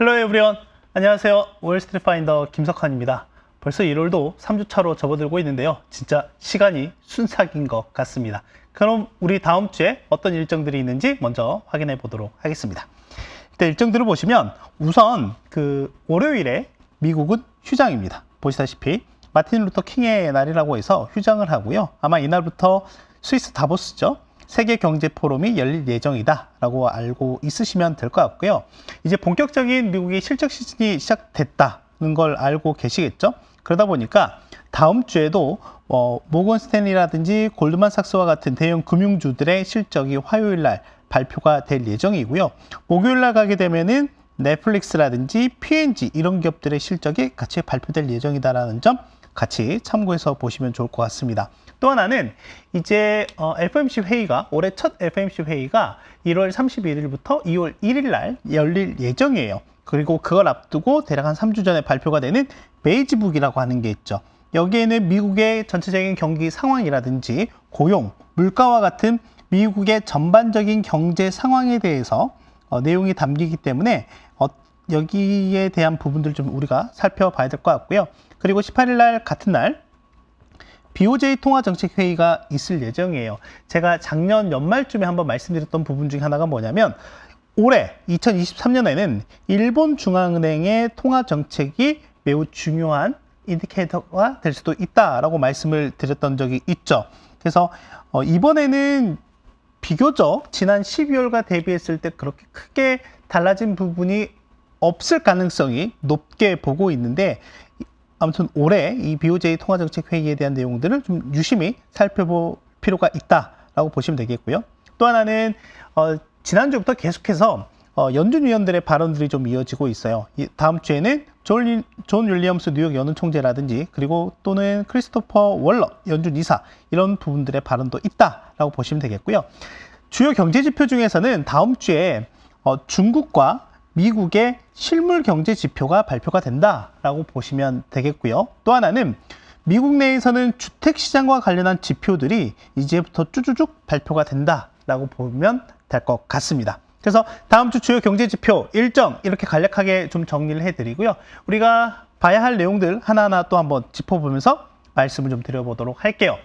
헬로 에브리원 안녕하세요. 월스트리트 파인더 김석환입니다. 벌써 1월도 3주차로 접어들고 있는데요. 진짜 시간이 순삭인 것 같습니다. 그럼 우리 다음 주에 어떤 일정들이 있는지 먼저 확인해 보도록 하겠습니다. 일단 일정들을 보시면 우선 그 월요일에 미국은 휴장입니다. 보시다시피 마틴 루터 킹의 날이라고 해서 휴장을 하고요. 아마 이날부터 스위스 다보스죠 세계 경제 포럼이 열릴 예정이다라고 알고 있으시면 될 것 같고요. 이제 본격적인 미국의 실적 시즌이 시작됐다는 걸 알고 계시겠죠? 그러다 보니까 다음 주에도 어, 모건 스탠리라든지 골드만삭스와 같은 대형 금융주들의 실적이 화요일 날 발표가 될 예정이고요. 목요일 날 가게 되면은 넷플릭스라든지 P&G 이런 기업들의 실적이 같이 발표될 예정이다라는 점 같이 참고해서 보시면 좋을 것 같습니다. 또 하나는 이제 어, FMC 회의가 올해 첫 FMC 회의가 1월 31일부터 2월 1일 날 열릴 예정이에요. 그리고 그걸 앞두고 대략 한 3주 전에 발표가 되는 베이지북이라고 하는 게 있죠. 여기에는 미국의 전체적인 경기 상황이라든지 고용, 물가와 같은 미국의 전반적인 경제 상황에 대해서 어, 내용이 담기기 때문에 어, 여기에 대한 부분들 좀 우리가 살펴봐야 될 것 같고요. 그리고 18일 날 같은 날 BOJ 통화정책회의가 있을 예정이에요. 제가 작년 연말쯤에 한번 말씀드렸던 부분 중에 하나가 뭐냐면 올해 2023년에는 일본 중앙은행의 통화정책이 매우 중요한 인디케이터가 될 수도 있다라고 말씀을 드렸던 적이 있죠. 그래서 어, 이번에는 비교적 지난 12월과 대비했을 때 그렇게 크게 달라진 부분이 없을 가능성이 높게 보고 있는데 아무튼 올해 이 BOJ 통화정책 회의에 대한 내용들을 좀 유심히 살펴볼 필요가 있다라고 보시면 되겠고요. 또 하나는 어, 지난주부터 계속해서 어, 연준 위원들의 발언들이 좀 이어지고 있어요. 이 다음 주에는 존, 존 윌리엄스 뉴욕 연은 총재라든지 그리고 또는 크리스토퍼 월러 연준 이사 이런 부분들의 발언도 있다라고 보시면 되겠고요. 주요 경제 지표 중에서는 다음 주에 어, 중국과 미국의 실물 경제 지표가 발표가 된다라고 보시면 되겠고요. 또 하나는 미국 내에서는 주택 시장과 관련한 지표들이 이제부터 쭈쭈쭉 발표가 된다라고 보면 될 것 같습니다. 그래서 다음 주 주요 경제 지표 일정 이렇게 간략하게 좀 정리를 해드리고요. 우리가 봐야 할 내용들 하나하나 또 한번 짚어보면서 말씀을 좀 드려보도록 할게요.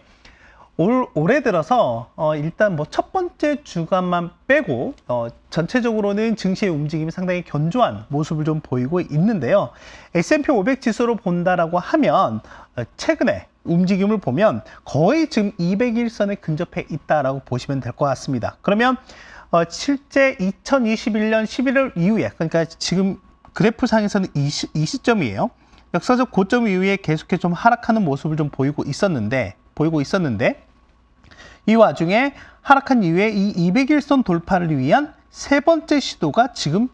올, 올해 들어서 어, 일단 뭐 첫 번째 주간만 빼고 어, 전체적으로는 증시의 움직임이 상당히 견조한 모습을 좀 보이고 있는데요. S&P 500 지수로 본다라고 하면 어, 최근에 움직임을 보면 거의 지금 201선에 근접해 있다라고 보시면 될 것 같습니다. 그러면 어, 실제 2021년 11월 이후에 그러니까 지금 그래프상에서는 이, 시점이에요. 역사적 고점 이후에 계속해 좀 하락하는 모습을 좀 보이고 있었는데 보이고 있었는데 이 와중에 하락한 이후에 이 200일선 돌파를 위한 세 번째 시도가 지금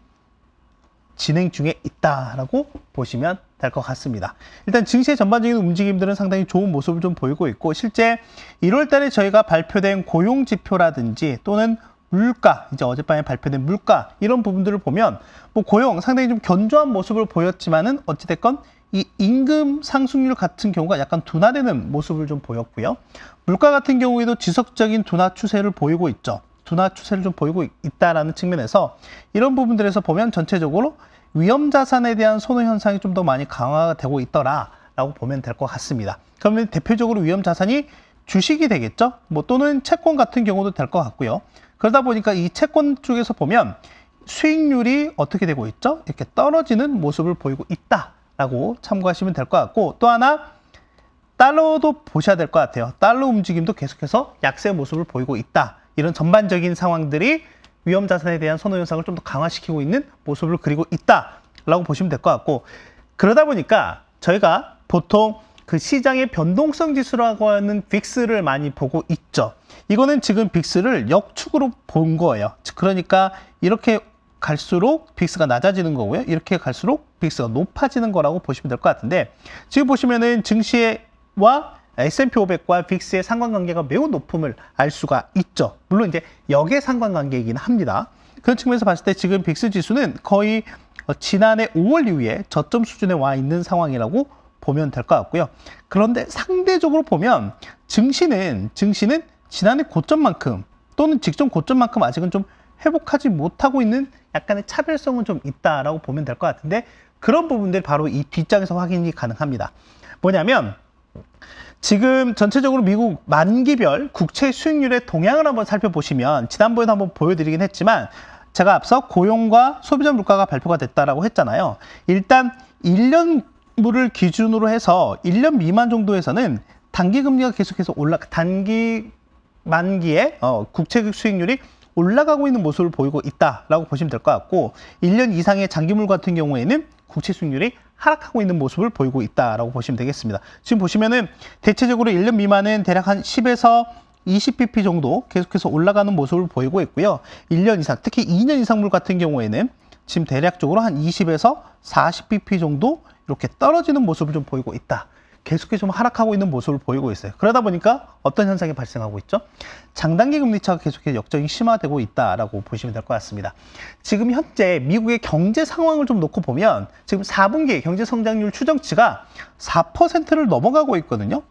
진행 중에 있다라고 보시면 될 것 같습니다. 일단 증시의 전반적인 움직임들은 상당히 좋은 모습을 좀 보이고 있고 실제 1월 달에 저희가 발표된 고용 지표라든지 또는 물가, 이제 어젯밤에 발표된 물가 이런 부분들을 보면 뭐 고용 상당히 좀 견조한 모습을 보였지만은 어찌됐건 이 임금 상승률 같은 경우가 약간 둔화되는 모습을 좀 보였고요. 물가 같은 경우에도 지속적인 둔화 추세를 보이고 있죠. 둔화 추세를 좀 보이고 있다라는 측면에서 이런 부분들에서 보면 전체적으로 위험 자산에 대한 선호 현상이 좀 더 많이 강화가 되고 있더라라고 보면 될 것 같습니다. 그러면 대표적으로 위험 자산이 주식이 되겠죠. 뭐 또는 채권 같은 경우도 될 것 같고요. 그러다 보니까 이 채권 쪽에서 보면 수익률이 어떻게 되고 있죠? 이렇게 떨어지는 모습을 보이고 있다 라고 참고하시면 될 것 같고 또 하나 달러도 보셔야 될 것 같아요. 달러 움직임도 계속해서 약세 모습을 보이고 있다. 이런 전반적인 상황들이 위험 자산에 대한 선호 현상을 좀 더 강화시키고 있는 모습을 그리고 있다라고 보시면 될 것 같고 그러다 보니까 저희가 보통 그 시장의 변동성 지수라고 하는 빅스를 많이 보고 있죠. 이거는 지금 빅스를 역축으로 본 거예요. 그러니까 이렇게 갈수록 빅스가 낮아지는 거고요. 이렇게 갈수록 빅스가 높아지는 거라고 보시면 될 것 같은데 지금 보시면은 증시와 S&P 500과 빅스의 상관관계가 매우 높음을 알 수가 있죠. 물론 이제 역의 상관관계이긴 합니다. 그런 측면에서 봤을 때 지금 빅스 지수는 거의 어, 지난해 5월 이후에 저점 수준에 와 있는 상황이라고 보면 될 것 같고요. 그런데 상대적으로 보면 증시는 증시는 지난해 고점만큼 또는 직전 고점만큼 아직은 좀 회복하지 못하고 있는 약간의 차별성은 좀 있다라고 보면 될 것 같은데 그런 부분들이 바로 이 뒷장에서 확인이 가능합니다. 뭐냐면 지금 전체적으로 미국 만기별 국채 수익률의 동향을 한번 살펴보시면 지난번에도 한번 보여드리긴 했지만 제가 앞서 고용과 소비자 물가가 발표가 됐다라고 했잖아요. 일단 1년물을 기준으로 해서 1년 미만 정도에서는 단기 금리가 계속해서 올라 단기 만기에 어, 국채 수익률이 올라가고 있는 모습을 보이고 있다라고 보시면 될 것 같고 1년 이상의 장기물 같은 경우에는 국채 수익률이 하락하고 있는 모습을 보이고 있다라고 보시면 되겠습니다. 지금 보시면은 대체적으로 1년 미만은 대략 한 10에서 20bp 정도 계속해서 올라가는 모습을 보이고 있고요. 1년 이상, 특히 2년 이상물 같은 경우에는 지금 대략적으로 한 20에서 40bp 정도 이렇게 떨어지는 모습을 좀 보이고 있다. 계속해서 좀 하락하고 있는 모습을 보이고 있어요. 그러다 보니까 어떤 현상이 발생하고 있죠? 장단기 금리차가 계속해서 역전이 심화되고 있다라고 보시면 될 것 같습니다. 지금 현재 미국의 경제 상황을 좀 놓고 보면 지금 4분기 경제 성장률 추정치가 4%를 넘어가고 있거든요.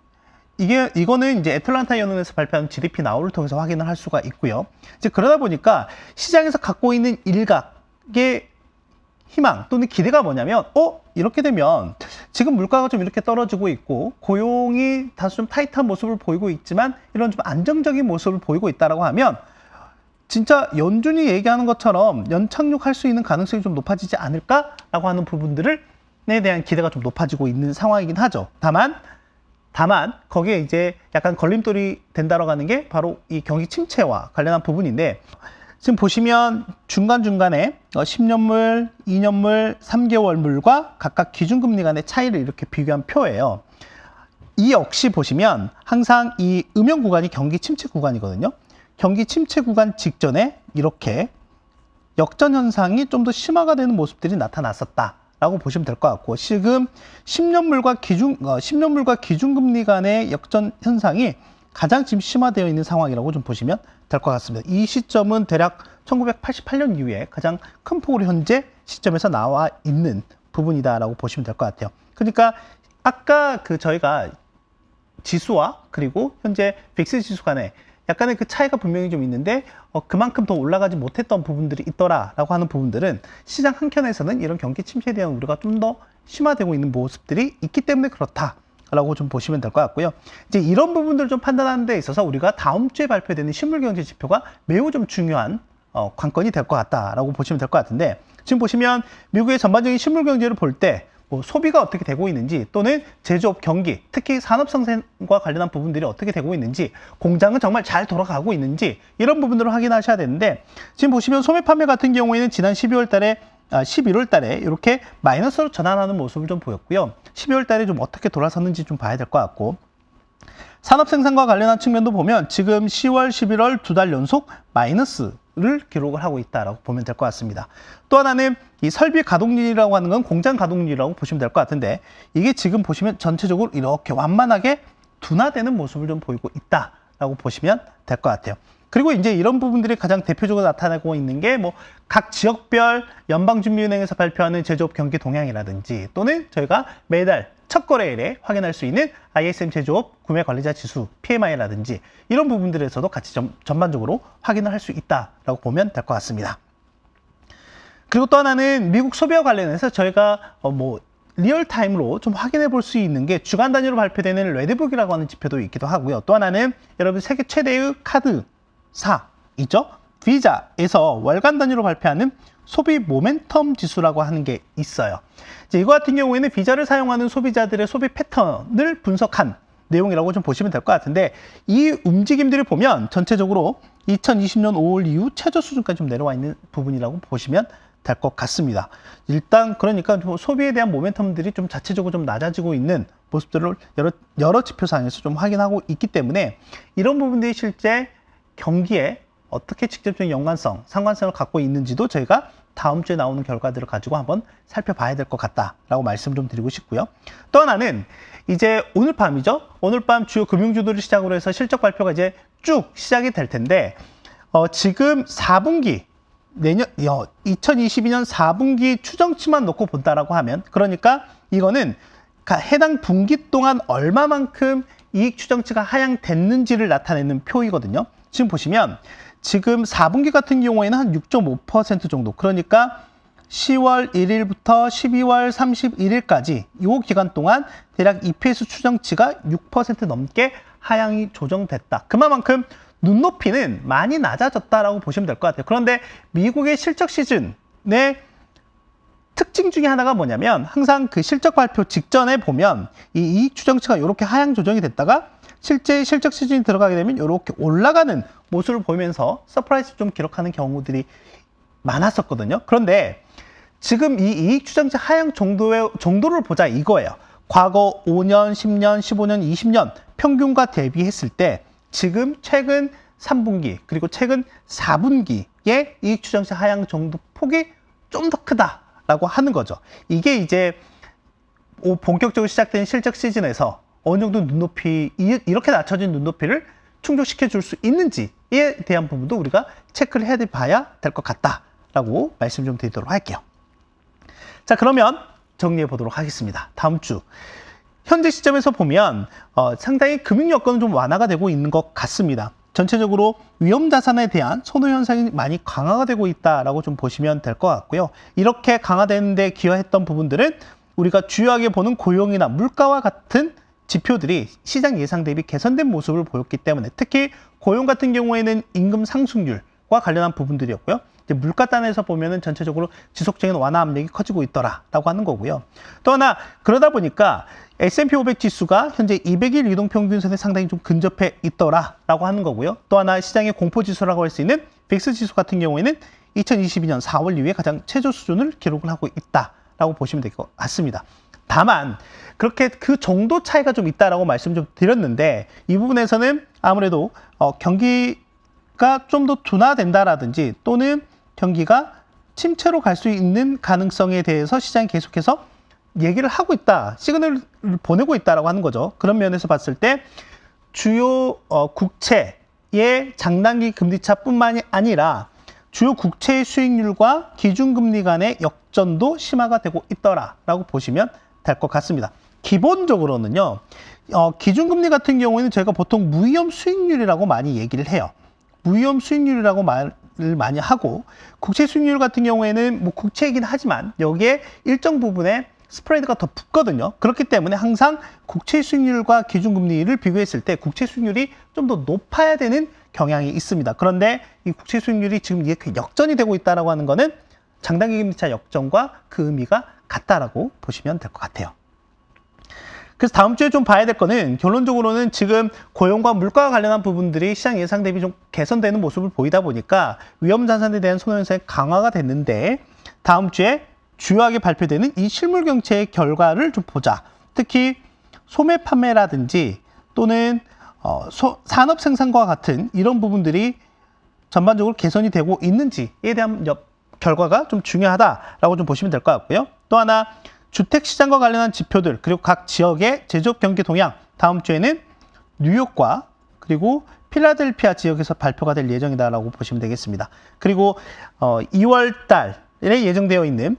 이게 이거는 이제 애틀란타 연은에서 발표한 GDP 나우를 통해서 확인을 할 수가 있고요. 이제 그러다 보니까 시장에서 갖고 있는 일각의 희망 또는 기대가 뭐냐면 어 이렇게 되면 지금 물가가 좀 이렇게 떨어지고 있고 고용이 다소 좀 타이트한 모습을 보이고 있지만 이런 좀 안정적인 모습을 보이고 있다라고 하면 진짜 연준이 얘기하는 것처럼 연착륙할 수 있는 가능성이 좀 높아지지 않을까라고 하는 부분들을 에 대한 기대가 좀 높아지고 있는 상황이긴 하죠. 다만 다만 거기에 이제 약간 걸림돌이 된다고 하는 게 바로 이 경기 침체와 관련한 부분인데 지금 보시면 중간중간에 10년물, 2년물, 3개월물과 각각 기준금리 간의 차이를 이렇게 비교한 표예요. 이 역시 보시면 항상 이 음영 구간이 경기 침체 구간이거든요. 경기 침체 구간 직전에 이렇게 역전 현상이 좀 더 심화가 되는 모습들이 나타났었다. 라고 보시면 될 것 같고 지금 10년물과 기준 어, 10년물과 기준금리 간의 역전 현상이 가장 지금 심화되어 있는 상황이라고 좀 보시면 될 것 같습니다. 이 시점은 대략 1988년 이후에 가장 큰 폭으로 현재 시점에서 나와 있는 부분이다라고 보시면 될 것 같아요. 그러니까 아까 그 저희가 지수와 그리고 현재 빅스 지수 간에 약간의 그 차이가 분명히 좀 있는데 어, 그만큼 더 올라가지 못했던 부분들이 있더라라고 하는 부분들은 시장 한켠에서는 이런 경기 침체에 대한 우려가 좀 더 심화되고 있는 모습들이 있기 때문에 그렇다. 라고 좀 보시면 될 것 같고요. 이제 이런 부분들을 좀 판단하는 데 있어서 우리가 다음 주에 발표되는 실물경제 지표가 매우 좀 중요한 어, 관건이 될 것 같다라고 보시면 될 것 같은데 지금 보시면 미국의 전반적인 실물경제를 볼때 뭐 소비가 어떻게 되고 있는지 또는 제조업 경기, 특히 산업 상생과 관련한 부분들이 어떻게 되고 있는지 공장은 정말 잘 돌아가고 있는지 이런 부분들을 확인하셔야 되는데 지금 보시면 소매 판매 같은 경우에는 지난 12월 달에 아, 11월 달에 이렇게 마이너스로 전환하는 모습을 좀 보였고요. 12월 달에 좀 어떻게 돌아섰는지 좀 봐야 될 것 같고 산업 생산과 관련한 측면도 보면 지금 10월, 11월 두 달 연속 마이너스 를 기록을 하고 있다라고 보면 될 것 같습니다. 또 하나는 이 설비 가동률이라고 하는 건 공장 가동률이라고 보시면 될 것 같은데 이게 지금 보시면 전체적으로 이렇게 완만하게 둔화되는 모습을 좀 보이고 있다라고 보시면 될 것 같아요. 그리고 이제 이런 부분들이 가장 대표적으로 나타나고 있는 게 뭐 각 지역별 연방준비은행에서 발표하는 제조업 경기 동향이라든지 또는 저희가 매달 첫 거래일에 확인할 수 있는 ISM 제조업 구매 관리자 지수 PMI라든지 이런 부분들에서도 같이 좀, 전반적으로 확인을 할 수 있다라고 보면 될 것 같습니다. 그리고 또 하나는 미국 소비와 관련해서 저희가 어 뭐 리얼타임으로 좀 확인해 볼 수 있는 게 주간 단위로 발표되는 레드북이라고 하는 지표도 있기도 하고요. 또 하나는 여러분 세계 최대의 카드 사 있죠? 비자에서 월간 단위로 발표하는 소비 모멘텀 지수라고 하는 게 있어요. 이제 이거 같은 경우에는 비자를 사용하는 소비자들의 소비 패턴을 분석한 내용이라고 좀 보시면 될 것 같은데 이 움직임들을 보면 전체적으로 2020년 5월 이후 최저 수준까지 좀 내려와 있는 부분이라고 보시면 될 것 같습니다. 일단 그러니까 소비에 대한 모멘텀들이 좀 자체적으로 좀 낮아지고 있는 모습들을 여러, 여러 지표상에서 좀 확인하고 있기 때문에 이런 부분들이 실제 경기에 어떻게 직접적인 연관성, 상관성을 갖고 있는지도 저희가 다음 주에 나오는 결과들을 가지고 한번 살펴봐야 될 것 같다라고 말씀 좀 드리고 싶고요. 또 하나는 이제 오늘 밤이죠. 오늘 밤 주요 금융주들을 시작으로 해서 실적 발표가 이제 쭉 시작이 될 텐데 어, 지금 4분기 내년 어, 2022년 4분기 추정치만 놓고 본다라고 하면 그러니까 이거는 해당 분기 동안 얼마만큼 이익 추정치가 하향됐는지를 나타내는 표이거든요. 지금 보시면 지금 4분기 같은 경우에는 한 6.5% 정도. 그러니까 10월 1일부터 12월 31일까지 이 기간 동안 대략 EPS 추정치가 6% 넘게 하향이 조정됐다. 그만큼 눈높이는 많이 낮아졌다라고 보시면 될 것 같아요. 그런데 미국의 실적 시즌의 특징 중에 하나가 뭐냐면 항상 그 실적 발표 직전에 보면 이 이익 추정치가 이렇게 하향 조정이 됐다가 실제 실적 시즌이 들어가게 되면 이렇게 올라가는 모습을 보이면서 서프라이즈 좀 기록하는 경우들이 많았었거든요. 그런데 지금 이 이익 추정치 하향 정도의 정도를 보자 이거예요. 과거 5년, 10년, 15년, 20년 평균과 대비했을 때 지금 최근 3분기 그리고 최근 4분기의 이익 추정치 하향 정도 폭이 좀 더 크다라고 하는 거죠. 이게 이제 오- 본격적으로 시작된 실적 시즌에서 어느 정도 눈높이 이- 이렇게 낮춰진 눈높이를 충족시켜 줄 수 있는지에 대한 부분도 우리가 체크를 해 봐야 될 것 같다라고 말씀 좀 드리도록 할게요. 자 그러면 정리해 보도록 하겠습니다. 다음 주 현재 시점에서 보면 어, 상당히 금융 여건은 좀 완화가 되고 있는 것 같습니다. 전체적으로 위험 자산에 대한 선호 현상이 많이 강화가 되고 있다라고 좀 보시면 될 것 같고요. 이렇게 강화되는 데 기여했던 부분들은 우리가 주요하게 보는 고용이나 물가와 같은 지표들이 시장 예상 대비 개선된 모습을 보였기 때문에 특히 고용 같은 경우에는 임금 상승률과 관련한 부분들이었고요. 물가 단에서 보면은 전체적으로 지속적인 완화 압력이 커지고 있더라라고 하는 거고요. 또 하나 그러다 보니까 S&P 500 지수가 현재 200일 이동 평균선에 상당히 좀 근접해 있더라라고 하는 거고요. 또 하나 시장의 공포 지수라고 할 수 있는 빅스 지수 같은 경우에는 2022년 4월 이후에 가장 최저 수준을 기록을 하고 있다라고 보시면 될 것 같습니다. 다만 그렇게 그 정도 차이가 좀 있다라고 말씀 좀 드렸는데 이 부분에서는 아무래도 어, 경기가 좀 더 둔화된다라든지 또는 경기가 침체로 갈 수 있는 가능성에 대해서 시장이 계속해서 얘기를 하고 있다, 시그널을 보내고 있다라고 하는 거죠. 그런 면에서 봤을 때 주요 어, 국채의 장단기 금리차뿐만이 아니라 주요 국채의 수익률과 기준금리 간의 역전도 심화가 되고 있더라라고 보시면 될 것 같습니다. 기본적으로는요, 어, 기준금리 같은 경우에는 저희가 보통 무위험 수익률이라고 많이 얘기를 해요. 무위험 수익률이라고 말을 많이 하고 국채 수익률 같은 경우에는 뭐 국채이긴 하지만 여기에 일정 부분에 스프레드가 더 붙거든요. 그렇기 때문에 항상 국채 수익률과 기준금리를 비교했을 때 국채 수익률이 좀 더 높아야 되는 경향이 있습니다. 그런데 이 국채 수익률이 지금 이렇게 역전이 되고 있다라고 하는 거는 장단기 금리차 역전과 그 의미가 같다라고 보시면 될 것 같아요. 그래서 다음 주에 좀 봐야 될 거는 결론적으로는 지금 고용과 물가와 관련한 부분들이 시장 예상 대비 좀 개선되는 모습을 보이다 보니까 위험 자산에 대한 손해 현상이 강화가 됐는데 다음 주에 주요하게 발표되는 이 실물 경제의 결과를 좀 보자. 특히 소매 판매라든지 또는 어, 소- 산업 생산과 같은 이런 부분들이 전반적으로 개선이 되고 있는지에 대한 여- 결과가 좀 중요하다라고 좀 보시면 될 것 같고요. 또 하나 주택 시장과 관련한 지표들 그리고 각 지역의 제조업 경기 동향 다음 주에는 뉴욕과 그리고 필라델피아 지역에서 발표가 될 예정이다라고 보시면 되겠습니다. 그리고 어, 2월 달에 예정되어 있는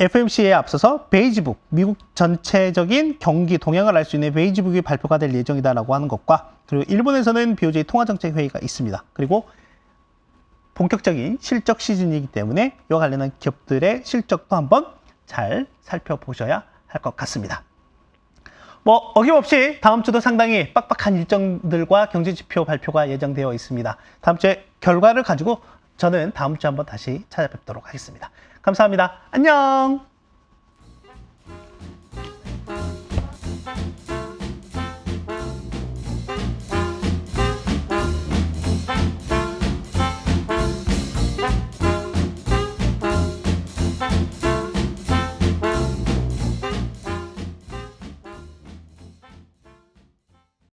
FMC에 앞서서 베이지북, 미국 전체적인 경기 동향을 알 수 있는 베이지북이 발표가 될 예정이다라고 하는 것과 그리고 일본에서는 BOJ 통화정책 회의가 있습니다. 그리고 본격적인 실적 시즌이기 때문에 이와 관련한 기업들의 실적도 한번 잘 살펴보셔야 할 것 같습니다. 뭐 어김없이 다음 주도 상당히 빡빡한 일정들과 경제 지표 발표가 예정되어 있습니다. 다음 주에 결과를 가지고 저는 다음 주에 한번 다시 찾아뵙도록 하겠습니다. 감사합니다. 안녕.